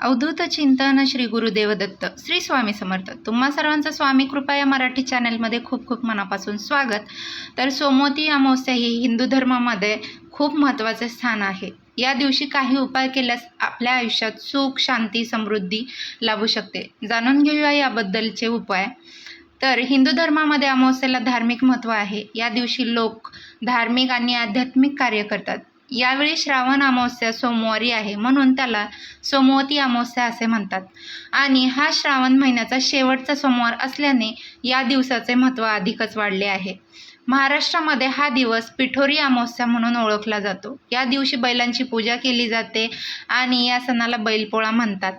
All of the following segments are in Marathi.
अवधूत चिंतन श्री गुरुदेव दत्त. श्री स्वामी समर्थ. तुम्हा सर्वांचं स्वामी कृपा या मराठी चॅनलमध्ये खूप खूप मनापासून स्वागत. तर सोमवती अमावस्या ही हिंदू धर्मामध्ये खूप महत्त्वाचे स्थान आहे. या दिवशी काही उपाय केल्यास आपल्या आयुष्यात सुख शांती समृद्धी लाभू शकते. जाणून घेऊया याबद्दलचे उपाय. तर हिंदू धर्मामध्ये अमावस्येला धार्मिक महत्त्व आहे. या दिवशी लोक धार्मिक आणि आध्यात्मिक कार्य करतात. यावेळी श्रावण अमावस्या सोमवारी आहे म्हणून त्याला सोमवती अमावस्या असे म्हणतात. आणि हा श्रावण महिन्याचा शेवटचा सोमवार असल्याने या दिवसाचे महत्त्व अधिकच वाढले आहे. महाराष्ट्रामध्ये हा दिवस पिठोरी अमावस्या म्हणून ओळखला जातो. या दिवशी बैलांची पूजा केली जाते आणि या सणाला बैलपोळा म्हणतात.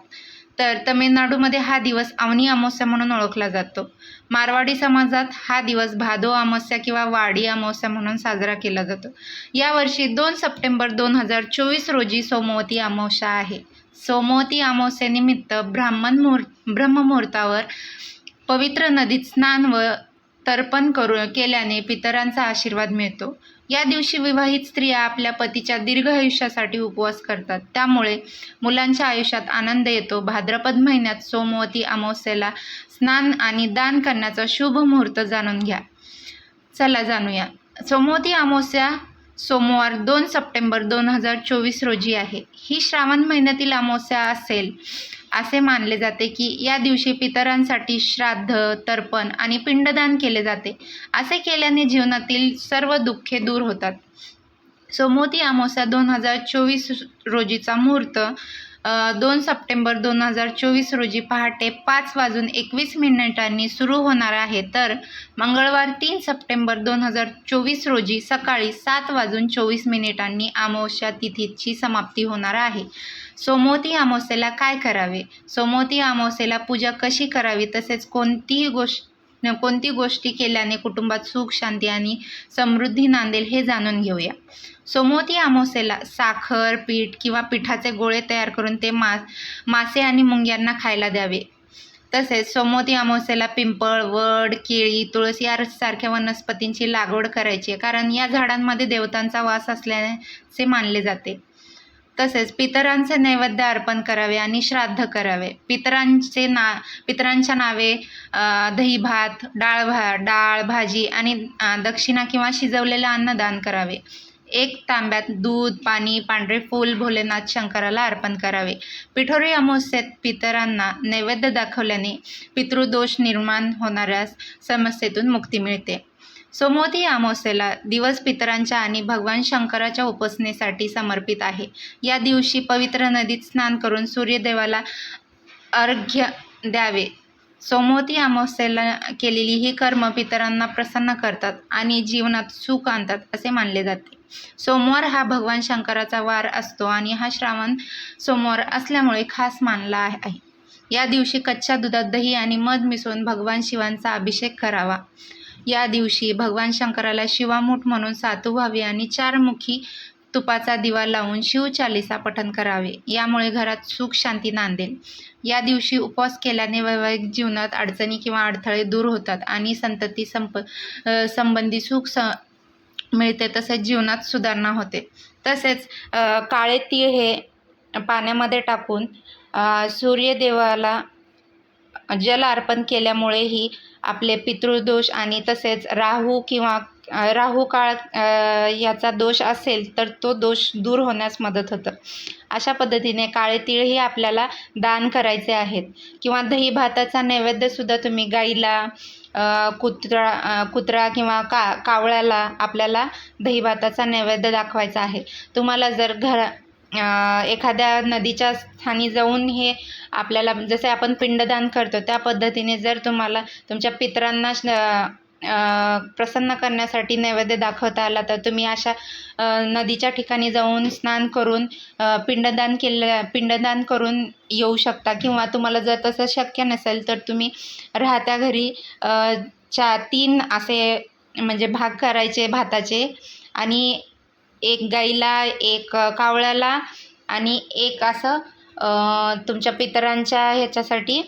तर तमिळनाडूमध्ये हा दिवस अवनी अमावस्या म्हणून ओळखला जातो. मारवाडी समाजात हा दिवस भादो अमावस्या किंवा वाडी अमावस्या म्हणून साजरा केला जातो. यावर्षी दोन सप्टेंबर दोन हजार चोवीस रोजी सोमवती अमावस्या आहे. सोमवती अमावस्येनिमित्त ब्राह्मण मुहूर् ब्रह्ममुहूर्तावर पवित्र नदीत स्नान व तर्पण करू केल्याने पितरांचा आशीर्वाद मिळतो. या दिवशी विवाहित स्त्रिया आपल्या पतीच्या दीर्घ आयुष्यासाठी उपवास करतात. त्यामुळे मुलांच्या आयुष्यात आनंद येतो. भाद्रपद महिन्यात सोमवती अमावस्येला स्नान आणि दान करण्याचा शुभ मुहूर्त जाणून घ्या. चला जाणूया. सोमवती अमावस्या सोमवार दोन सप्टेंबर दोन हजार चोवीस रोजी आहे. ही श्रावण महिन्यातील अमावस्या असेल. असे मानले जाते की या दिवशी पितरांसाठी श्राद्ध तर्पण आणि पिंडदान केले जाते. असे केल्याने जीवनातील सर्व दुःखे दूर होतात. सोमोती अमावस्या दोन हजार चोवीस रोजीचा मुहूर्त दोन सप्टेंबर दोन हजार चोवीस रोजी पहाटे पाच वाजून एकवीस मिनिटांनी सुरू होणार आहे. तर मंगळवार तीन सप्टेंबर दोन हजार चोवीस रोजी सकाळी सात वाजून चोवीस मिनिटांनी अमावस्या तिथीची समाप्ती होणार आहे. सोमवती अमावस्येला काय करावे? सोमवती अमावस्येला पूजा कशी करावी? तसेच कोणतीही गोष्ट कोणती गोष्टी केल्याने कुटुंबात सुख शांती आणि समृद्धी नांदेल हे जाणून घेऊया. सोमवती अमावस्येला साखर पीठ किंवा पिठाचे गोळे तयार करून ते मास मासे आणि मुंग्यांना खायला द्यावे. तसेच सोमवती अमावस्येला पिंपळ वड केळी तुळस यासारख्या वनस्पतींची लागवड करायची आहे. कारण या झाडांमध्ये देवतांचा वास असल्याचे मानले जाते. तसेच पितरांचे नैवेद्य अर्पण करावे आणि श्राद्ध करावे. पितरांचे ना पितरांच्या नावे दही भात डाळ भा डाळ भाजी आणि दक्षिणा किंवा शिजवलेलं अन्न दान करावे. एक तांब्यात दूध पाणी पांढरे फूल भोलेनाथ शंकराला अर्पण करावे. पिठोरी अमावस्येत पितरांना नैवेद्य दाखवल्याने पितृदोष निर्माण होणाऱ्या समस्येतून मुक्ती मिळते. सोमवती अमावस्येला दिवस पितरांच्या आणि भगवान शंकराच्या उपासनेसाठी समर्पित आहे. या दिवशी पवित्र नदीत स्नान करून सूर्यदेवाला अर्घ्य द्यावे. सोमवती अमावस्येला केलेली ही कर्म पितरांना प्रसन्न करतात आणि जीवनात सुख आणतात असे मानले जाते. सोमवार हा भगवान शंकराचा वार असतो आणि हा श्रावण सोमवार असल्यामुळे खास मानला आहे. या दिवशी कच्च्या दुधात दही आणि मध मिसळून भगवान शिवांचा अभिषेक करावा. या दिवशी भगवान शंकराला शिवामूठ म्हणून सातू व्हावे आणि चारमुखी तुपाचा दिवा लावून शिवचालिसा पठन करावे. यामुळे घरात सुख शांती नांदेल. या दिवशी उपवास केल्याने वैवाहिक जीवनात अडचणी किंवा अडथळे दूर होतात आणि संतती संप संबंधी सुख स मिळते तसेच जीवनात सुधारणा होते. तसेच काळे तीळ हे पाण्यामध्ये टाकून सूर्यदेवाला जल अर्पण केल्यामुळेही आपले पितृदोष आणि तसेच राहू किंवा राहू काळ याचा दोष असेल तर तो दोष दूर होण्यास मदत होतं. अशा पद्धतीने काळे तीळही आपल्याला दान करायचे आहेत. किंवा दही भाताचा नैवेद्यसुद्धा तुम्ही गाईला कुत्रा कुत्रा किंवा का कावळ्याला आपल्याला दही भाताचा नैवेद्य दाखवायचा आहे. तुम्हाला जर घरा एखाद्या नदीच्या स्थानी जाऊन हे आपल्याला जसे आपण पिंडदान करतो त्या पद्धतीने जर तुम्हाला तुमच्या पितरांना प्रसन्न करण्यासाठी नैवेद्य दाखवता आला तर तुम्ही अशा नदीच्या ठिकाणी जाऊन स्नान करून पिंडदान केलं पिंडदान करून येऊ शकता. किंवा तुम्हाला जर तसं शक्य नसेल तर तुम्ही राहत्या घरी चा तीन असे म्हणजे भाग करायचे भाताचे. आणि एक गाईला एक कावळ्याला आणि एक असं तुमच्या पितरांच्या ह्याच्यासाठी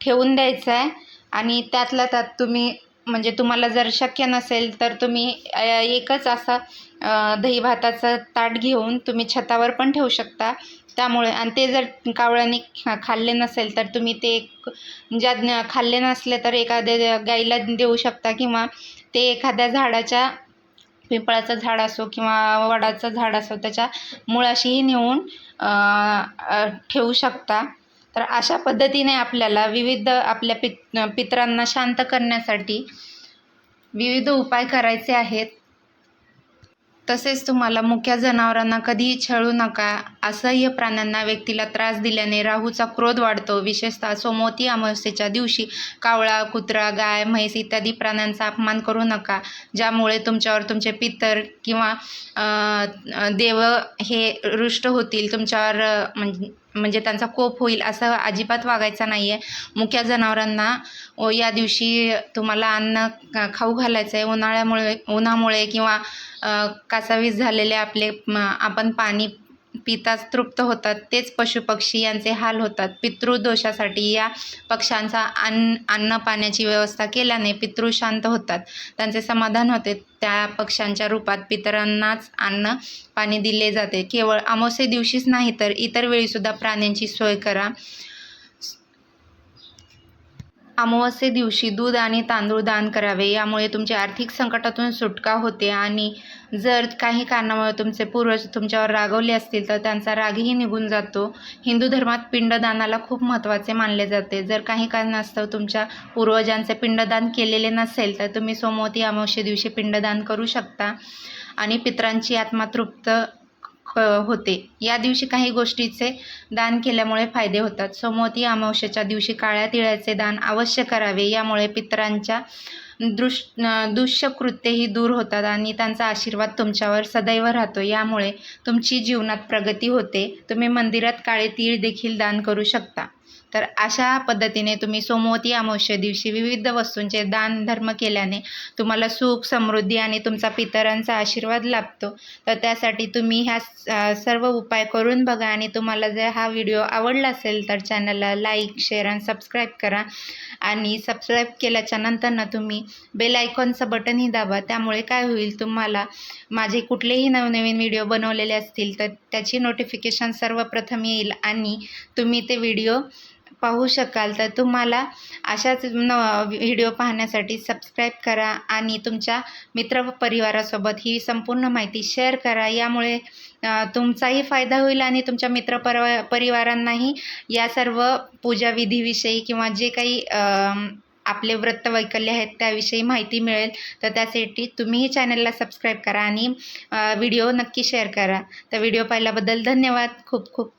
ठेवून द्यायचं आहे आणि त्यातल्या त्यात तुम्ही म्हणजे तुम्हाला जर शक्य नसेल तर तुम्ही एकच असा दही भाताचं ताट घेऊन तुम्ही छतावर पण ठेवू शकता. त्यामुळे आणि ते जर कावळ्याने खाल्ले नसेल तर तुम्ही ते एक ज्या खाल्ले नसले तर एखाद्या गाईला देऊ शकता किंवा ते एखाद्या झाडाच्या पिंपळाचं झाड असो किंवा वडाचं झाड असो त्याच्या मुळाशीही नेऊन ठेवू शकता. तर अशा पद्धतीने आपल्याला विविध आपल्या पित पितरांना शांत करण्यासाठी विविध उपाय करायचे आहेत. तसेच तुम्हाला मुख्या जनावरांना कधीही छळू नका. असह्य प्राण्यांना व्यक्तीला त्रास दिल्याने राहूचा क्रोध वाढतो. विशेषतः सोमवती अमावस्येच्या दिवशी कावळा कुत्रा गाय म्हैस इत्यादी प्राण्यांचा अपमान करू नका ज्यामुळे तुमच्यावर तुमचे पितर किंवा देव हे रुष्ट होतील. तुमच्यावर म्हणजे म्हणजे त्यांचा कोप होईल असं अजिबात वागायचं नाही आहे मुक्या जनावरांना व या दिवशी तुम्हाला अन्न खाऊ घालायचं आहे उन्हाळ्यामुळे उन्हामुळे किंवा कासावीस झालेले आपले आपण पाणी पिताच तृप्त होतात तेच पशुपक्षी यांचे हाल होतात. पितृदोषासाठी या पक्ष्यांचा अन्न अन्न पाण्याची व्यवस्था केल्याने पितृ शांत होतात. त्यांचे समाधान होते. त्या पक्ष्यांच्या रूपात पितरांनाच अन्न पाणी दिले जाते. केवळ अमावस्ये दिवशीच नाही तर इतर वेळीसुद्धा प्राण्यांची सोय करा. अमावस्ये दिवशी दूध आणि तांदूळ दान करावे. यामुळे तुमच्या आर्थिक संकटातून सुटका होते आणि जर काही कारणामुळे तुमचे पूर्वज तुमच्यावर रागवले असतील तर त्यांचा रागही निघून जातो. हिंदू धर्मात पिंडदानाला खूप महत्त्वाचे मानले जाते. जर काही कारणास्तव तुमच्या पूर्वजांचे पिंडदान केलेले नसेल तर तुम्ही सोमवती अमावस्ये दिवशी पिंडदान करू शकता आणि पित्रांची आत्मा तृप्त होते. या दिवशी काही गोष्टीचे दान केल्यामुळे फायदे होतात. सोमवती अमावस्याच्या दिवशी काळ्या तिळाचे दान अवश्य करावे. यामुळे पितरांच्या दृश दुष्यकृत्यही दूर होतात आणि त्यांचा आशीर्वाद तुमच्यावर सदैव राहतो. यामुळे तुमची जीवनात प्रगती होते. तुम्ही मंदिरात काळे तीळ देखील दान करू शकता. तर अशा पद्धतीने तुम्ही सोमवती अमावस्या दिवशी विविध वस्तूंचे दान धर्म केल्याने तुम्हाला सुख समृद्धी आणि तुमचा पितरांचा आशीर्वाद लाभतो. तर त्यासाठी तुम्ही ह्या स- सर्व उपाय करून बघा आणि तुम्हाला जर हा व्हिडिओ आवडला असेल तर चॅनलला लाईक शेअर आणि सबस्क्राईब करा. आणि सबस्क्राईब केल्याच्यानंतर तुम्ही बेल आयकॉनचं बटनही दाबा. त्यामुळे काय होईल तुम्हाला माझे कुठलेही नवनवीन व्हिडिओ बनवलेले असतील तर त्याची नोटिफिकेशन सर्वप्रथम येईल आणि तुम्ही ते व्हिडिओ पाहू शकाल तर तुम्हाला अशाच न व्हिडिओ पाहण्यासाठी सबस्क्राईब करा आणि तुमच्या मित्र व परिवारासोबत ही संपूर्ण माहिती शेअर करा. यामुळे तुमचाही फायदा होईल आणि तुमच्या मित्र परवा परिवारांनाही या सर्व पूजाविधीविषयी किंवा जे काही आपले व्रत वैकल्य आहेत त्याविषयी माहिती मिळेल तर त्यासाठी तुम्हीही चॅनलला सबस्क्राईब करा आणि व्हिडिओ नक्की शेअर करा. तर व्हिडिओ पाहिल्याबद्दल धन्यवाद. खूप खूप